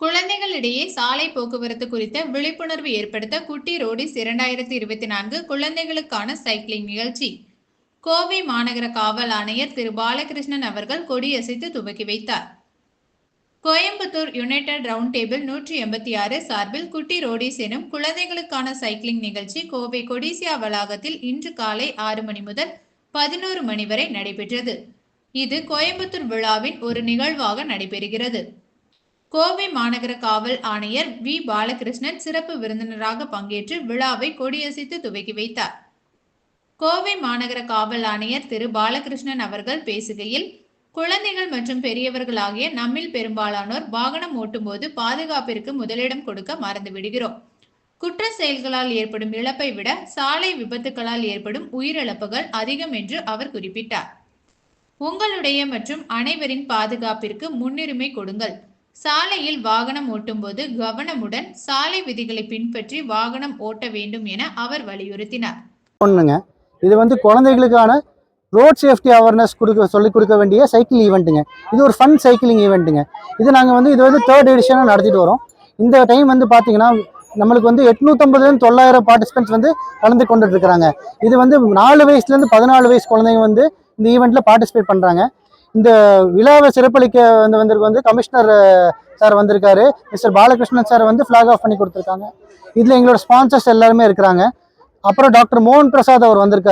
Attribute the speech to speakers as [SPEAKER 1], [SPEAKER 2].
[SPEAKER 1] குழந்தைகளிடையே சாலை போக்குவரத்து குறித்த விழிப்புணர்வு ஏற்படுத்த குட்டி ரோடிஸ் இரண்டாயிரத்தி இருபத்தி நான்கு குழந்தைகளுக்கான சைக்கிளிங் நிகழ்ச்சி. கோவை மாநகர காவல் ஆணையர் திரு. பாலகிருஷ்ணன் அவர்கள் கொடியசைத்து துவக்கி வைத்தார். கோயம்புத்தூர் யுனைடெட் ரவுண்ட் டேபிள் நூற்றி எண்பத்தி ஆறு சார்பில் குட்டி ரோடிஸ் எனும் குழந்தைகளுக்கான சைக்கிளிங் நிகழ்ச்சி கோவை கொடிசியா வளாகத்தில் இன்று காலை ஆறு மணி முதல் பதினோரு மணி வரை நடைபெற்றது. இது கோயம்புத்தூர் விழாவின் ஒரு நிகழ்வாக நடைபெறுகிறது. கோவை மாநகர காவல் ஆணையர் வி. பாலகிருஷ்ணன் சிறப்பு விருந்தினராக பங்கேற்று விழாவை கொடியசைத்து துவக்கி வைத்தார். கோவை மாநகர காவல் ஆணையர் திரு. பாலகிருஷ்ணன் அவர்கள் பேசுகையில் குழந்தைகள் மற்றும் பெரியவர்கள் ஆகிய நம்மில் பெரும்பாலானோர் வாகனம் ஓட்டும்போது பாதுகாப்பிற்கு முதலிடம் கொடுக்க மறந்து விடுகிறோம். குற்ற செயல்களால் ஏற்படும் இழப்பை விட சாலை விபத்துகளால் ஏற்படும் உயிரிழப்புகள் அதிகம் என்று அவர் குறிப்பிட்டார். உங்களுடைய மற்றும் அனைவரின் பாதுகாப்பிற்கு முன்னுரிமை கொடுங்கள். சாலையில் வாகனம் ஓட்டும்போது கவனமுடன் சாலை விதிகளை பின்பற்றி வாகனம் ஓட்ட வேண்டும் என அவர் வலியுறுத்தினார்.
[SPEAKER 2] ஒண்ணுங்க. இது வந்து குழந்தைகளுக்கான ரோட் சேஃப்டி அவேர்னஸ் கொடுக்க சொல்லிக் கொடுக்க வேண்டிய சைக்கிள் ஈவெண்ட்டுங்க இது ஒரு ஃபன் சைக்கிளிங் ஈவெண்ட்டுங்க இது நாங்கள் வந்து இது வந்து தேர்ட் எடிஷனாக நடத்திட்டு வரோம். இந்த டைம் வந்து பார்த்தீங்கன்னா நம்மளுக்கு வந்து எட்நூற்றம்பதுலேருந்து தொள்ளாயிரம் பார்ட்டிசிபென்ட்ஸ் வந்து கலந்து கொண்டுட்டு இருக்கிறாங்க. இது வந்து நாலு வயசுலேருந்து பதினாலு வயசு குழந்தைங்க வந்து இந்த ஈவெண்ட்டில் பார்ட்டிசிபேட் பண்ணுறாங்க இந்த விழாவை சிறப்பளிக்க வந்து வந்திருக்கு வந்து கமிஷனர் சார் வந்திருக்காரு. மிஸ்டர் பாலகிருஷ்ணன் சார் வந்து ஃப்ளாக் ஆஃப் பண்ணி கொடுத்துருக்காங்க. இதில் எங்களோட ஸ்பான்சர்ஸ் எல்லாருமே இருக்கிறாங்க. அப்புறம் டாக்டர் மோகன் பிரசாத் அவர் வந்திருக்காரு.